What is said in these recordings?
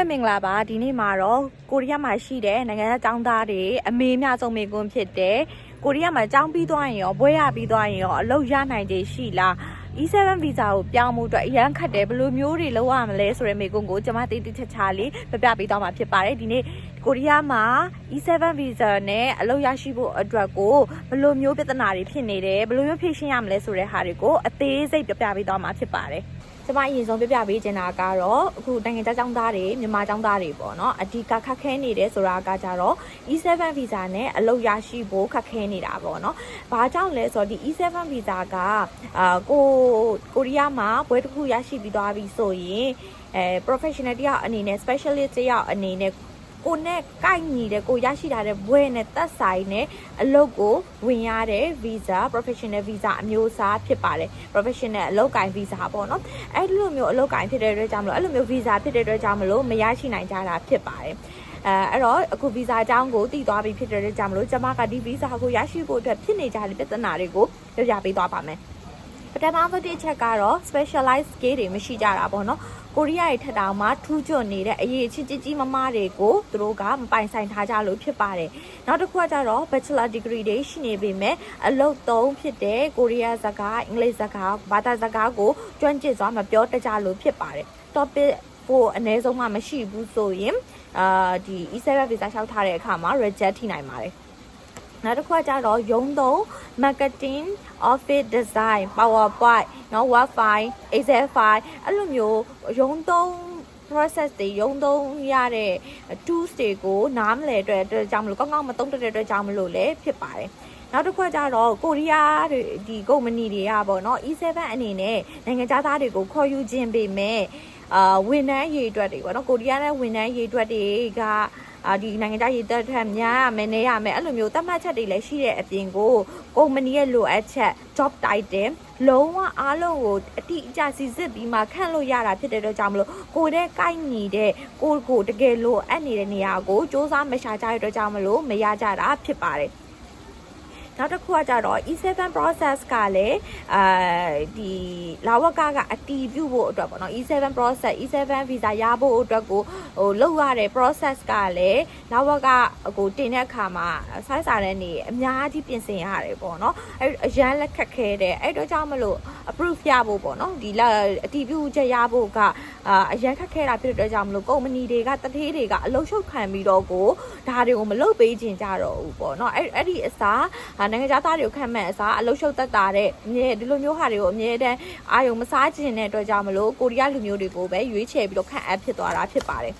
ပဲမင်္ဂလာပါဒီနေ့မှာတော့ကိုရီးယားမှာရှိတဲ့နိုင်ငံခြားចောင်းသားတွေအမေအများဆုံးမိကွန်းဖြစ်တဲ့ကိုရီးယားမှာចောင်းပြီးသွားရင်ရောဘွဲရပြီးသွားရင်ရောအလုပ်ရနိုင်ခြေရှိလား E7 visa ကိုပြောင်းမှုအတွက်အရန်ခတ်တယ်ဘယ်လိုမျိုးတွေလုပ်ရမလဲဆိုတဲ့မိကွန်းကိုကျွန်မတိတိကျကျလေးပြပြပေးသွားမှာဖြစ်ပါတယ်ဒီနေ့ကိုရီးယားမှာ E7 visa နဲ့အလုပ်ရရှိဖို့အတွက်ကိုဘယ်လိုမျိုးပြဿနာတွေဖြစ်နေတယ်ဘယ်လိုမျိုးဖြေရှင်းရမလဲဆိုတဲ့ဟာတွေကိုအသေးစိတ်ပြပြပေးသွားမှာဖြစ်ပါတယ် ကျမအရင်ဆုံးပြပြပေးချင်တာကတော့အခုနိုင်ငံခြားចောင်းသားတွေမြန်မာចောင်းသားတွေပေါ့နော်အဓိကခက်ခဲနေတယ်ဆိုတာကကြတော့ E7 visa နဲ့အလုပ်ရရှိဖို့ခက်ခဲနေတာပေါ့နော်။ဘာကြောင့်လဲဆိုတော့ဒီ E7 visa ကအာကိုကိုရီးယားမှာဘွဲတစ်ခုရရှိပြီးသွားပြီဆိုရင်အဲ professional တယောက်အနေနဲ့ specialist တယောက်အနေနဲ့ ကိုနဲ့ကိုက်ညီတဲ့ကိုရရှိထားတဲ့ဘွဲနဲ့သက်ဆိုင်တဲ့အလုပ်ကိုဝင်ရတဲ့ visa professional visa အမျိုးအစားဖြစ်ပါတယ် professional အလုပ်ကိုင် visa ပေါ့နော်အဲ့လိုမျိုးအလုပ်ကိုင်ဖြစ်တဲ့အတွက်ကြောင့်မလို့အဲ့လိုမျိုးဗီဇာဖြစ်တဲ့အတွက်ကြောင့်မလို့မရရှိနိုင်ကြတာဖြစ်ပါတယ်အဲအဲ့တော့အခုဗီဇာအကြောင်းကိုတည်သွားပြီဖြစ်တဲ့အတွက်ကြောင့်မလို့ကျွန်မကဒီဗီဇာကိုရရှိဖို့အတွက်ဖြစ်နေကြတဲ့ပြဿနာတွေကိုပြောပြပေးသွားပါမယ် ပထမဆုံးတစ်ချက်ကတော့ specialized skill တွေမရှိကြတာပေါ့နော်ကိုရီးယားရဲ့ထက်တောင်မှထူးချွန်နေတဲ့အရေးအချင်းကြီးကြီးမားမားတွေကိုသူတို့ကမပိုင်ဆိုင်ထားကြလို့ဖြစ်ပါတယ်နောက်တစ်ခုကကြတော့ bachelor degree တွေရှိနေပေမဲ့အလုပ်သုံးဖြစ်တဲ့ကိုရီးယားစကားအင်္ဂလိပ်စကားဘာသာစကားကိုကျွမ်းကျင်စွာမပြောတတ်ကြလို့ဖြစ်ပါတယ် topic ကိုအနည်းဆုံးမှမရှိဘူးဆိုရင်အာဒီ E7 visa လျှောက်ထားတဲ့အခါမှာ reject ထိနိုင်ပါတယ် နောက်တစ်ခုကကြတော့ရုံးသုံး marketing office design powerpoint เนาะ web file excel file အဲ့လိုမျိုးရုံးသုံး process တွေရုံးသုံးရတဲ့ tools တွေကိုနားမလည်တဲ့အတွက်ကြောင့်မလို့ကောင်းကောင်းမသုံးတတ်တဲ့အတွက်ကြောင့်မလို့လည်းဖြစ်ပါတယ်နောက်တစ်ခုကကြတော့ကိုရီးယားတွေဒီကုမ္ပဏီတွေကပေါ့နော် E7 အနေနဲ့နိုင်ငံခြားသားတွေကိုခေါ်ယူခြင်းပေမဲ့အာဝန်ထမ်းရေးအတွက်တွေပေါ့နော်ကိုရီးယားနဲ့ဝန်ထမ်းရေးအတွက်တွေက အာဒီနိုင်ငံခြားရေးတက်ထက်များရမယ်နေရမယ်အဲ့လိုမျိုးသတ်မှတ်ချက်တွေလည်းရှိတဲ့အပြင်ကိုကုမ္ပဏီရဲ့လိုအပ်ချက် job title လုံးဝအားလုံးကိုအတိအကျစီစစ်ပြီးမှခန့်လို့ရတာဖြစ်တဲ့အတွက်ကြောင့်မလို့ကိုယ်တဲ့ကိုက်ညီတဲ့ကိုယ်ကိုတကယ်လို့အပ်နေတဲ့နေရာကိုစ조사မရှာကြတဲ့အတွက်ကြောင့်မလို့မရကြတာဖြစ်ပါတယ် နောက်တစ်ခုကကြတော့ E7 process ကလည်းအာဒီလာဝကကအတီးပြုတ်ဖို့အတွက်ပေါ့နော် E7 process E7 visa ရဖို့အတွက်ကိုဟိုလောက်ရတဲ့ process ကလည်းလာဝကကိုတင်တဲ့အခါမှာ size စာတဲ့နေအများကြီးပြင်ဆင်ရတယ်ပေါ့နော်အဲအရန်လက်ခက်ခဲတဲ့အဲ့တော့ကြောင့်မလို့ approve ရဖို့ပေါ့နော်ဒီလာအတီးပြုတ်ချက်ရဖို့ကအာအရန်ခက်ခဲတာဖြစ်တဲ့အတွက်ကြောင့်မလို့ကုမ္ပဏီတွေကတထေးတွေကအလုံးရှုပ်ခံပြီးတော့ကိုဒါတွေကိုမလုပ်ပေးခြင်းကြတော့ဘူးပေါ့နော်အဲ့အဲ့ဒီအစားအာနိုင်ငံခြားသားတွေကိုခံမဲ့အစားအလုံးရှုပ်သက်တာတဲ့အမြဲဒီလိုမျိုးဟာတွေကိုအမြဲတမ်းအာယုံမစားခြင်းတဲ့အတွက်ကြောင့်မလို့ကိုရီးယားလူမျိုးတွေကိုပဲရွေးချယ်ပြီးတော့ခန့်အပ်ဖြစ်သွားတာဖြစ်ပါတယ်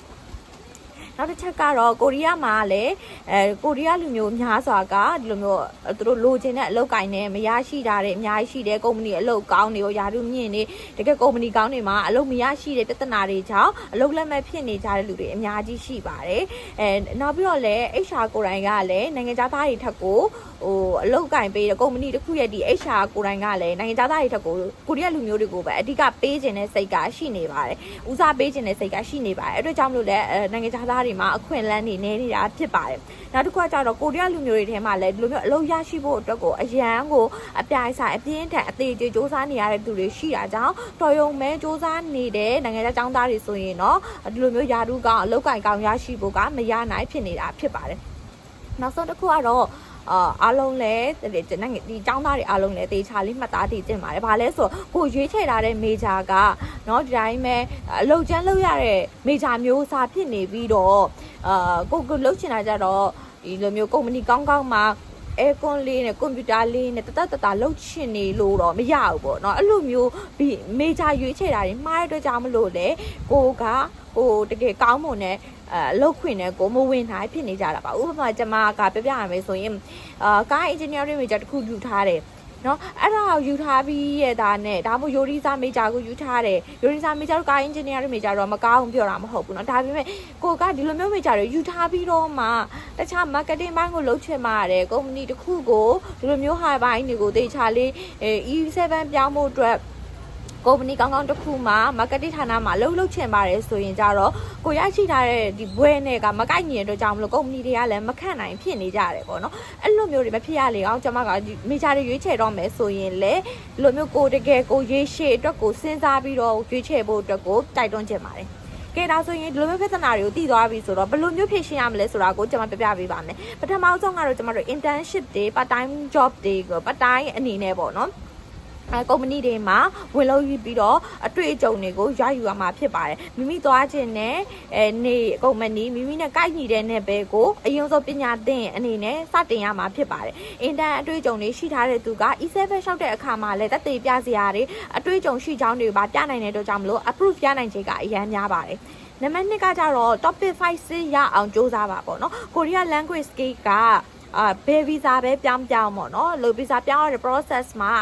နောက်တစ်ချက်ကတော့ကိုရီးယားမှာလည်းအဲကိုရီးယားလူမျိုးများစွာကဒီလိုမျိုးသူတို့လိုချင်တဲ့အလုပ်ကိုင်းနဲ့မရရှိတာတဲ့အများကြီးရှိတယ်ကုမ္ပဏီအလုပ်ကောင်းတွေရောယာရုမြင့်နေတကယ်ကုမ္ပဏီကောင်းတွေမှာအလုပ်မရရှိတဲ့ပြဿနာတွေကြောင့်အလုပ်လက်မဲ့ဖြစ်နေကြတဲ့လူတွေအများကြီးရှိပါတယ်အဲနောက်ပြီးတော့လည်း HR ကိုယ်တိုင်ကလည်းနိုင်ငံခြားသားတွေထက်ကိုဟိုအလုပ်ကင်ပေးတဲ့ကုမ္ပဏီတစ်ခုရဲ့ဒီ HR ကိုယ်တိုင်ကလည်းနိုင်ငံခြားသားတွေထက်ကိုကိုရီးယားလူမျိုးတွေကိုပဲအဓိကပေးခြင်းတဲ့စိတ်ကရှိနေပါတယ်ဦးစားပေးခြင်းတဲ့စိတ်ကရှိနေပါတယ်အဲ့အတွက်ကြောင့်မလို့လည်းနိုင်ငံခြားသားတွမှာအခွင့်အလမ်းတွေနေနေတာဖြစ်ပါတယ်နောက်တစ်ခုကကြတော့ကိုရီးယားလူမျိုးတွေထဲမှာလည်းဒီလိုမျိုးအလုပ်ရရှိဖို့အတွက်ကိုအရန်ကိုအပြိုင်ဆိုင်အပြင်းထန်အသေးသေးစ조사နေရတဲ့သူတွေရှိတာကြောင့်တော်ရုံမဲစ조사နေတဲ့နိုင်ငံခြားចောင်းသားတွေဆိုရင်တော့ဒီလိုမျိုးယာရုကောင်အလုပ်ကင်ကောင်ရရှိဖို့ကမရနိုင်ဖြစ်နေတာဖြစ်ပါတယ်နောက်ဆုံးတစ်ခုကတော့ အာအားလုံးလည်းဒီနိုင်ငံဒီចောင်းသားတွေအားလုံးလည်းတေချာလေးမှတ်သားတည်တင်ပါတယ်။ဘာလဲဆိုတော့ကိုရွေးချယ်ထားတဲ့မေဂျာကเนาะဒီတိုင်းပဲအလုတ်ကျန်းလောက်ရတဲ့မေဂျာမျိုးစားဖြစ်နေပြီးတော့အာကိုကိုလှုပ်ချင်တာကြတော့ဒီလိုမျိုးကုမ္ပဏီကောင်းကောင်းမှာ အဲကွန်လေးနဲ့ကွန်ပျူတာလေးနဲ့တတတတလှုပ်ချင်နေလို့တော့မရဘူးပေါ့နော်အဲ့လိုမျိုးမေဂျာရွေးချယ်တာတွေမှားတဲ့အတွက်ကြောင့်မလို့လေကိုကဟိုတကယ်ကောင်းမွန်တဲ့အဲလောက်ခွင်နဲ့ကိုမဝင်နိုင်ဖြစ်နေကြတာပါဥပမာကျမကပြပြရမယ်ဆိုရင်အာကား engineering major တခုယူထားတယ် နော်အဲ့ဒါကိုယူထားပြီးရဲ့ဒါနဲ့ဒါမှမဟုတ်ယိုရီစာမေဂျာကိုယူထားတယ်ယိုရီစာမေဂျာတို့ကာအင်ဂျင်နီယာတွေမေဂျာတော့မကောင်းပြောတာမဟုတ်ဘူးနော်ဒါပေမဲ့ကိုကဒီလိုမျိုးမေဂျာတွေယူထားပြီးတော့မှတခြား marketing ဘိုင်းကိုလုပ်ချင်မှရတယ်ကုမ္ပဏီတစ်ခုကိုဒီလိုမျိုး high ဘိုင်းတွေကိုတေချာလေး E7 ပြောင်းဖို့အတွက် ကုမ္ပဏီကောင်းကောင်းတစ်ခုမှာ marketing ဌာနမှာလှုပ်လှုပ်ချင်ပါတယ်ဆိုရင်ကြတော့ကိုရရှိထားတဲ့ဒီဘွဲနဲ့ကမကိုက်ညီတဲ့အတွက်ကြောင့်မလို့ကုမ္ပဏီတွေကလည်းမခန့်နိုင်ဖြစ်နေကြတယ်ပေါ့နော်အဲ့လိုမျိုးတွေမဖြစ်ရလေအောင်ကျွန်မကဒီမေဂျာတွေရွေးချယ်တော့မယ်ဆိုရင်လေဒီလိုမျိုးကိုတကယ်ကိုရေးရှေ့အတွက်ကိုစဉ်းစားပြီးတော့ရွေးချယ်ဖို့အတွက်ကိုတိုက်တွန်းချင်ပါတယ်ကဲဒါဆိုရင်ဒီလိုမျိုးပြဿနာတွေကိုတည်သွားပြီဆိုတော့ဘယ်လိုမျိုးဖြေရှင်းရမလဲဆိုတာကိုကျွန်မပြပြပေးပါမယ်ပထမဆုံးကတော့ကျွန်မတို့ internship တွေ part time job တွေကို part time အနေနဲ့ပေါ့နော် အဲကုမ္ပဏီတွေမှာဝင်လို့ရပြီးတော့အတွေ့အကြုံတွေကိုရယူရမှာဖြစ်ပါတယ်မိမိသွားခြင်းနဲ့အဲနေကုမ္ပဏီမိမိနဲ့ကိုက်ညီတဲ့နယ်ပယ်ကိုအရင်ဆုံးပညာသင်အနေနဲ့စတင်ရမှာဖြစ်ပါတယ်အင်တန်အတွေ့အကြုံတွေရှိထားတဲ့သူက E7 လျှောက်တဲ့အခါမှာလည်းတက်သေးပြစရာတွေအတွေ့အကြုံရှိကြောင်းတွေပါပြနိုင်တဲ့အတွက်ကြောင့်မလို့ approve ရနိုင်ခြေကအများများပါတယ်နံပါတ်2ကကြတော့ topic 5စစ်ရအောင်စူးစမ်းပါပေါ့နော် Korea language skill က အာဘယ်ဗီဇာပဲပြောင်းပြောင်းပေါ့နော်လို့ဗီဇာပြောင်းရတဲ့ process မှာ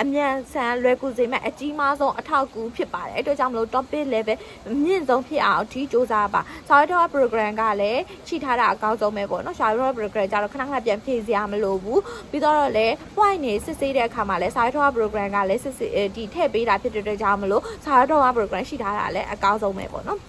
အမြန်ဆန်လွယ်ကူစေမဲ့အကြီးမားဆုံးအထောက်အကူဖြစ်ပါတယ်အဲ့အတွက်ကြောင့်မလို့ topic level မြင့်ဆုံးဖြစ်အောင်အထီးစူးစမ်းပါဆောင်းတော့ program ကလည်းချိထားတာအကောင်းဆုံးပဲပေါ့နော်ဆောင်းတော့ program ကြတော့ခဏခဏပြန်ဖြည့်စရာမလိုဘူးပြီးတော့လည်း point နေစစ်ဆေးတဲ့အခါမှာလည်းဆောင်းတော့ program ကလည်းစစ်ဆေးဒီထည့်ပေးတာဖြစ်တဲ့အတွက်ကြောင့်မလို့ဆောင်းတော့ program ရှိထားတာလည်းအကောင်းဆုံးပဲပေါ့နော်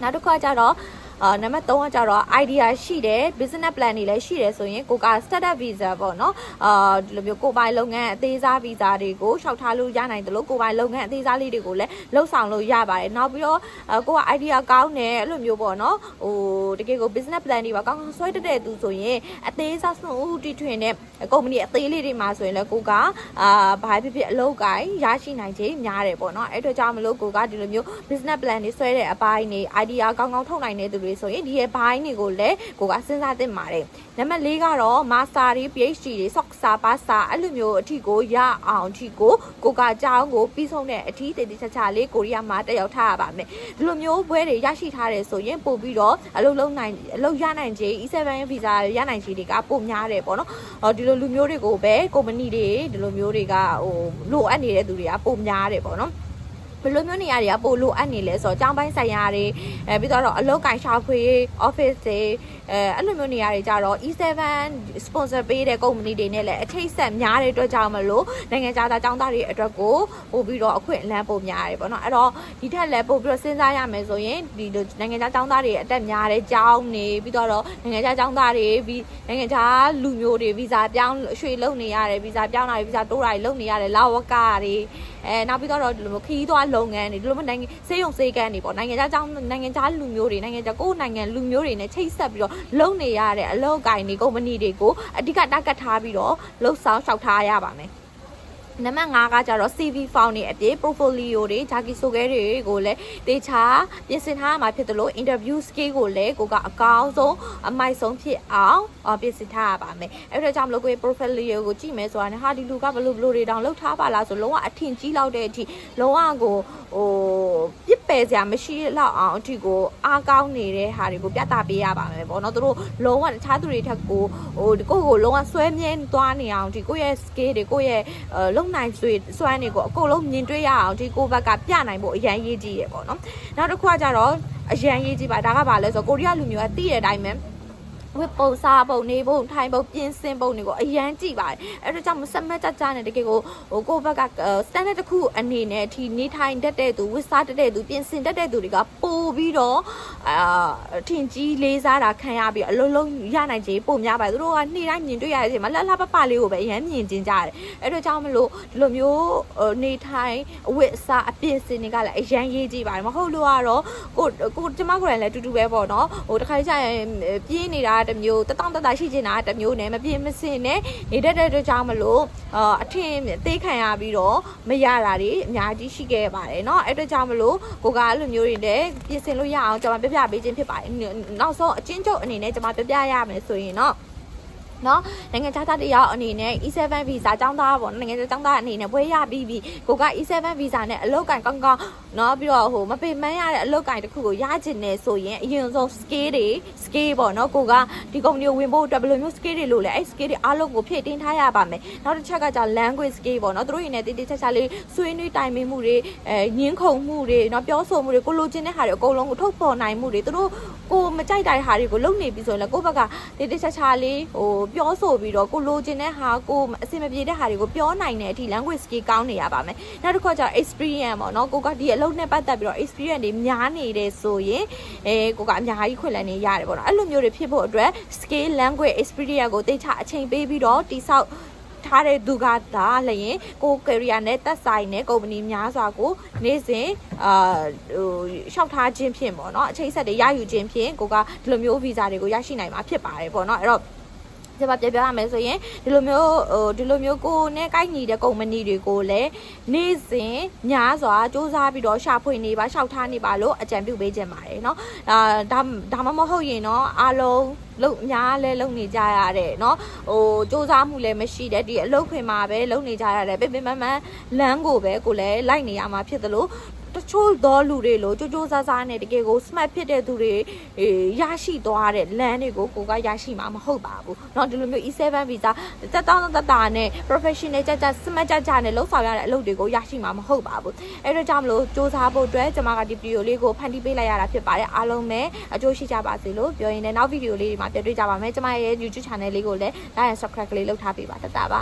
နောက်တစ်ခါကျတော့ အာနံပါတ်3ကကြတော့ idea ရှိတယ် business plan တွေလည်းရှိတယ်ဆိုရင်ကိုက startup visa ပေါ့နော်အာဒီလိုမျိုးကိုပိုင်လုပ်ငန်းအသေးစား visa တွေကိုရှောက်ထားလို့ရနိုင်တယ်လို့ကိုပိုင်လုပ်ငန်းအသေးစားလေးတွေကိုလည်းလှုပ်ဆောင်လို့ရပါတယ်နောက်ပြီးတော့အာကိုက idea ကောင်းတယ်အဲ့လိုမျိုးပေါ့နော်ဟိုတကယ်ကို business plan တွေပါကောင်းကောင်းဆွဲတက်တဲ့သူဆိုရင်အသေးစားစွန့်ဦးတီထွင်တဲ့ကုမ္ပဏီအသေးလေးတွေမှာဆိုရင်လည်းကိုကအာဘာဖြစ်ဖြစ်အလုပ်ကိုင်းရရှိနိုင်ခြင်းများတယ်ပေါ့နော်အဲ့အတွက်ကြောင့်မလို့ကိုကဒီလိုမျိုး business plan တွေဆွဲတဲ့အပိုင်းတွေ idea ကောင်းကောင်းထုတ်နိုင်တဲ့သူတွေဆိုရင်ဒီရဲ့ဘိုင်းတွေကိုလည်းကိုကစဉ်းစားသင့်ပါတယ်နံပါတ်၄ကတော့ master တွေ PhD တွေ soxa pasta အဲ့လိုမျိုးအထီကိုရအောင်အထီကိုကိုကကြောင်းကိုပြီးဆုံးတဲ့အထီတည်တည်ချာချာလေးကိုရီးယားမှာတက်ရောက်ထားရပါမယ်ဒီလိုမျိုးဘွဲတွေရရှိထားတယ်ဆိုရင်ပို့ပြီးတော့အလုပ်လုံးနိုင်အလုပ်ရနိုင်ခြင်း E7 visa ရနိုင်ခြင်းတွေကပိုများတယ်ပေါ့နော်ဟောဒီလိုလူမျိုးတွေကိုပဲကုမ္ပဏီတွေဒီလိုမျိုးတွေကဟိုလိုအပ်နေတဲ့သူတွေကပိုများတယ်ပေါ့နော် ဘယ်လိုမျိုးနေရာတွေကပိုလိုအပ်နေလဲဆိုတော့ကျောင်းပိုင်းဆိုင်ရာတွေအဲပြီးတော့အလုပ်ကိုင်ရှာဖွေ office တွေအဲအဲ့လိုမျိုးနေရာတွေကြတော့ E7 sponsor ပေးတဲ့ company တွေနဲ့လည်းအထိတ်ဆက်များတဲ့အတွက်ကြောင့်မလို့နိုင်ငံခြားသားကျောင်းသားတွေအတွက်ကိုပို့ပြီးတော့အခွင့်အလမ်းပိုများတယ်ပေါ့နော်အဲ့တော့ဒီထက်လည်းပို့ပြီးတော့စဉ်းစားရမယ်ဆိုရင်ဒီနိုင်ငံခြားကျောင်းသားတွေအတက်များတဲ့ကျောင်းနေပြီးတော့နိုင်ငံခြားကျောင်းသားတွေပြီးနိုင်ငံခြားလူမျိုးတွေဗီဇာပြောင်းရွှေ့လုပ်နေရတယ်ဗီဇာပြောင်းတာတွေဗီဇာတိုးတာတွေလုပ်နေရတယ်လာဝကတွေ အဲနောက်ပြီးတော့ဒီလိုမျိုးခီးသွားလုပ်ငန်းတွေဒီလိုမျိုးနိုင်ငံစေယုံစေကန်းတွေပေါ့နိုင်ငံခြားចောင်းနိုင်ငံခြားလူမျိုးတွေနိုင်ငံခြားကိုယ်နိုင်ငံလူမျိုးတွေနဲ့ချိတ်ဆက်ပြီးတော့လုံနေရတဲ့အလုပ်ကိုင်တွေကုမ္ပဏီတွေကိုအဓိကတက်ကတ်ထားပြီးတော့လှုပ်ဆောင်လျှောက်ထားရပါမယ် နံပါတ်5ကကြတော့ CV form တွေအပြည့် portfolio တွေ jaki ဆိုခဲတွေကိုလည်းတေချာပြင်ဆင်ထားရမှာဖြစ်တယ်လို့ interview skill ကိုလည်းကိုကအကောင်းဆုံးအမိုက်ဆုံးဖြစ်အောင်ပြင်ဆင်ထားရပါမယ်အဲ့ဒါကြောင့်မလို့ကို portfolio ကိုကြည့်မယ်ဆိုတာနဲ့ဟာဒီလူကဘလို့ဘလို့တွေတောင်လောက်ထားပါလားဆိုလုံးဝအထင်ကြီးလောက်တဲ့အထိလုံးဝကိုဟိုပြစ်ပယ်စရာမရှိလောက်အောင်အထိကိုအားကောင်းနေတဲ့ဟာတွေကိုပြသပေးရပါမယ်ပေါ့နော်သူတို့လုံးဝတခြားသူတွေထက်ကိုဟိုကိုကိုလုံးဝဆွဲမြဲသွားနေအောင်ဒီကိုရဲ့ skill တွေကိုရဲ့လုံနိုင်စွေစွမ်းတွေကိုအကုန်လုံးမြင်တွေ့ရအောင်ဒီကိုဘက်ကပြနိုင်ဖို့အရန်ရေးကြည့်ရပေါ့နော်နောက်တစ်ခုကကြတော့အရန်ရေးကြည့်ပါဒါကဘာလဲဆိုတော့ကိုရီးယားလူမျိုးကသိတဲ့အတိုင်းပဲ ဝစ်ပုံစားပုံနေပုံထိုင်ပုံပြင်ဆင်ပုံတွေကိုအရန်ကြည့်ပါတယ်အဲ့ဒါကြောင့်မဆက်မက်ကြကြနဲ့တကယ်ကိုဟိုကိုဘက်က standard တစ်ခုအနေနဲ့ဒီနေထိုင်တတ်တဲ့သူဝစ်စားတတ်တဲ့သူပြင်ဆင်တတ်တဲ့သူတွေကပို့ပြီးတော့အာထင်ကြီးလေးစားတာခံရပြီးအလုံးလုံးရနိုင်ခြင်းပို့များပါတယ်သူတို့ကနေ့တိုင်းမြင်တွေ့ရတဲ့အချိန်မှာလှလှပပလေးကိုပဲအရန်မြင်ကျင်ကြတယ်အဲ့ဒါကြောင့်မလို့ဒီလိုမျိုးနေထိုင်အဝစ်စားအပြင်ဆင်တွေကလည်းအရန်ရေးကြည့်ပါတယ်မဟုတ်လို့ကတော့ကိုကိုကျမကိုယ်တိုင်လည်းတူတူပဲပေါ့နော်ဟိုတစ်ခါကျရင်ပြင်းနေတာတစ်မျိုးတတောင့်တတရှိချင်တာတစ်မျိုးနဲ့မပြင်းမစင်နဲ့နေတတ်တဲ့အတွက်ကြောင့်မလို့အာအထင်သေးခံရပြီးတော့မရတာတွေအများကြီးရှိခဲ့ပါတယ်เนาะအဲ့အတွက်ကြောင့်မလို့ကိုကအဲ့လိုမျိုးတွေနဲ့ပြင်ဆင်လို့ရအောင်ကျွန်မပြပြပေးခြင်းဖြစ်ပါတယ်နောက်ဆုံးအချင်းချုပ်အနေနဲ့ကျွန်မပြပြရမယ်ဆိုရင်เนาะ နော်နိုင်ငံခြားသားတယောက်အနေနဲ့ E7 visa ចောင်းသားပေါ့နော်နိုင်ငံခြားចောင်းသားအနေနဲ့ဘွဲရပြီးပြီကိုက E7 visa နဲ့အလုပ်ကင်ကောင်းကောင်းနော်ပြီးတော့ဟိုမပေမန်းရတဲ့အလုပ်ကင်တစ်ခုကိုရချင်နေဆိုရင်အရင်ဆုံး skill တွေ skill ပေါ့နော်ကိုကဒီကုမ္ပဏီကိုဝင်ဖို့အတွက်ဘယ်လိုမျိုး skill တွေလို့လဲအဲ့ skill တွေအားလုံးကိုဖြည့်တင်းထားရပါမယ်နောက်တစ်ချက်ကကြာ language skill ပေါ့နော်သူတို့ရင်းနဲ့တိတိကျကျလေးဆွေးနွေးတိုင်ပင်မှုတွေအဲညင်းခုန်မှုတွေနော်ပြောဆိုမှုတွေကိုလိုချင်တဲ့ဟာတွေအကုန်လုံးကိုထုတ်ပေါ်နိုင်မှုတွေသူတို့ကိုမကြိုက်တဲ့ဟာတွေကိုလုပ်နေပြီဆိုရင်လည်းကိုယ့်ဘက်ကတိတိကျကျလေးဟိုပြောဆိုပြီးတော့ကိုလိုချင်တဲ့ဟာကိုအဆင်မပြေတဲ့ဟာတွေကိုပြောနိုင်တဲ့အထိ language skill ကောင်းနေရပါမယ်နောက်တစ်ခါကျ experience ပေါ့နော်ကိုကဒီအလုပ်နဲ့ပတ်သက်ပြီးတော့ experience တွေများနေတယ်ဆိုရင်အဲကိုကအများကြီးခွင့်လန်းနေရတယ်ပေါ့နော်အဲ့လိုမျိုးတွေဖြစ်ဖို့အတွက် skill language experience ကိုတိတ်ချအချိန်ပေးပြီးတော့တိဆောက်ထားတဲ့သူကဒါလျင်ကို career နဲ့သက်ဆိုင်တဲ့ကုမ္ပဏီများစွာကိုနေ့စဉ်အာဟိုရှောက်ထားခြင်းဖြင့်ပေါ့နော်အချိန်ဆက်တွေရယူခြင်းဖြင့်ကိုကဒီလိုမျိုး visa တွေကိုရရှိနိုင်မှာဖြစ်ပါတယ်ပေါ့နော်အဲ့တော့ ဒီမှာပြပြရမယ်ဆိုရင်ဒီလိုမျိုးဟိုဒီလိုမျိုးကိုနဲ့ကိုက်ညီတဲ့ကုမ္ပဏီတွေကိုလည်းနေ့စဉ်ညာစွာစူးစမ်းပြီးတော့ရှာဖွေနေပါရှောက်ထားနေပါလို့အကြံပြုပေးခြင်းပါတယ်เนาะအာဒါဒါမှမဟုတ်ရင်เนาะအားလုံး လုံအများလဲလုံနေကြရတဲ့เนาะဟိုစူးစမ်းမှုလည်းမရှိတဲ့ဒီအလုပ်ခွင်မှာပဲလုံနေကြရတဲ့ပင်ပင်မမန်လမ်းကိုပဲကိုလည်းလိုက်နေရမှာဖြစ်သလိုတချို့သောလူတွေလို့ကြိုးကြိုးစားစားနဲ့တကယ်ကို smart ဖြစ်တဲ့သူတွေအေးရရှိသွားတဲ့လမ်းတွေကိုကိုကရရှိမှာမဟုတ်ပါဘူးเนาะဒီလိုမျိုး E7 visa တက်တောင်းတက်တာနဲ့ professional ကြကြ smart ကြကြနဲ့လုံဆောင်ရတဲ့အလုပ်တွေကိုရရှိမှာမဟုတ်ပါဘူးအဲ့တော့ကြောင့်မလို့စူးစမ်းဖို့အတွက်ကျွန်မကဒီဗီဒီယိုလေးကိုဖန်တီးပေးလိုက်ရတာဖြစ်ပါတယ်အားလုံးပဲအကျိုးရှိကြပါစေလို့ပြောရင်းနဲ့နောက်ဗီဒီယိုလေးတွေ မှာပြန်တွေ့ကြပါမယ်ကျွန်မရဲ့ YouTube channel လေးကိုလည်း like and subscribe ကလေးလုပ်ထားပေးပါတတ်တာပါ